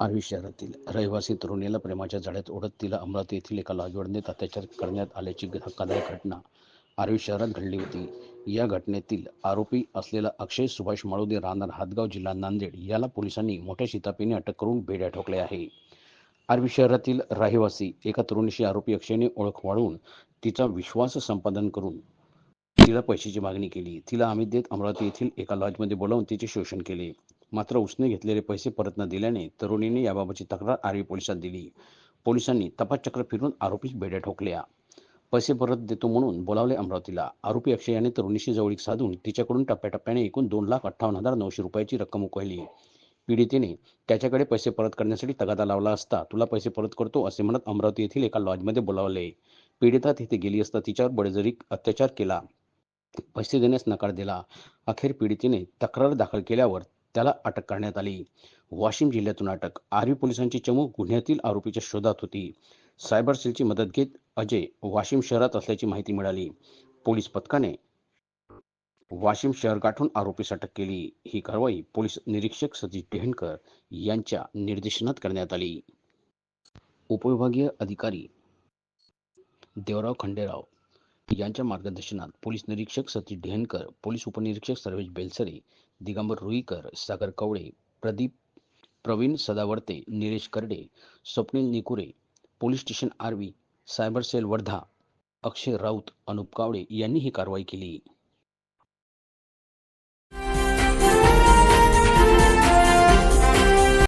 आर्वी शहरातील रहिवासी तरुणीला प्रेमाच्या जाळ्यात ओढत तिला अमरावती येथील एका लॉजवर अत्याचार करण्यात आल्याची धक्कादायक घटना आर्वी शहरात घडली होती. या घटनेतील आरोपी असलेला अक्षय सुभाष माळुदे राहणार हातगाव जिल्हा नांदेड याला पोलिसांनी मोठ्या शितापीने अटक करून बेड्या ठोकले आहे. आर्वी शहरातील रहिवासी एका तरुणीशी आरोपी अक्षयने ओळख वाढवून तिचा विश्वास संपादन करून तिला पैशाची मागणी केली. तिला आम्ही देत अमरावती येथील एका लॉजमध्ये बोलावून तिचे शोषण केले. मात्र उसने घेतलेले पैसे परत न दिल्याने तरुणीने याबाबतची तक्रार आर्वी पोलिसात दिली. पोलिसांनी तपासचक्र फिरून आरोपीस बेड्या ठोकल्या. पैसे परत देतो म्हणून बोलावले अमरावतीला. आरोपी अक्षय याने तरुणीशी जवळीक साधून तिच्याकडून टप्प्याटप्प्याने एकूण दोन लाख अठ्ठावन्न हजार नऊशे रुपयाची रक्कम उकळली. पीडितेने त्याच्याकडे पैसे परत करण्यासाठी तगादा लावला असता तुला पैसे परत करतो असे म्हणत अमरावती येथील एका लॉजमध्ये बोलावले. पीडिता तिथे गेली असता तिच्यावर बळजरी अत्याचार केला. पैसे देण्यास नकार दिला. अखेर पीडितेने तक्रार दाखल केल्यावर त्याला अटक करण्यात आली. वाशिम जिल्ह्यातून अटक. आर्वी पोलिसांची चमू गुन्ह्यातील आरोपीच्या शोधात होती. सायबर सेलची मदत घेत अजय वाशिम शहरात असल्याची माहिती मिळाली. पोलीस पथकाने वाशिम शहर गाठून आरोपीस अटक केली. ही कारवाई पोलीस निरीक्षक सतीश डेहणकर यांच्या निर्देशनात करण्यात आली. उपविभागीय अधिकारी देवराव खंडेराव यांच्या मार्गदर्शनात पोलीस निरीक्षक सतीश ढेनकर पोलीस उपनिरीक्षक Sarvesh Belsare Digambar Ruikar Sagar Kawale Pradeep Praveen Sadavarte Nilesh Karade Swapnil Nikure police station Arvi cyber cell Wardha Akshay Raut Anup Kawade यांनी ही कारवाई केली.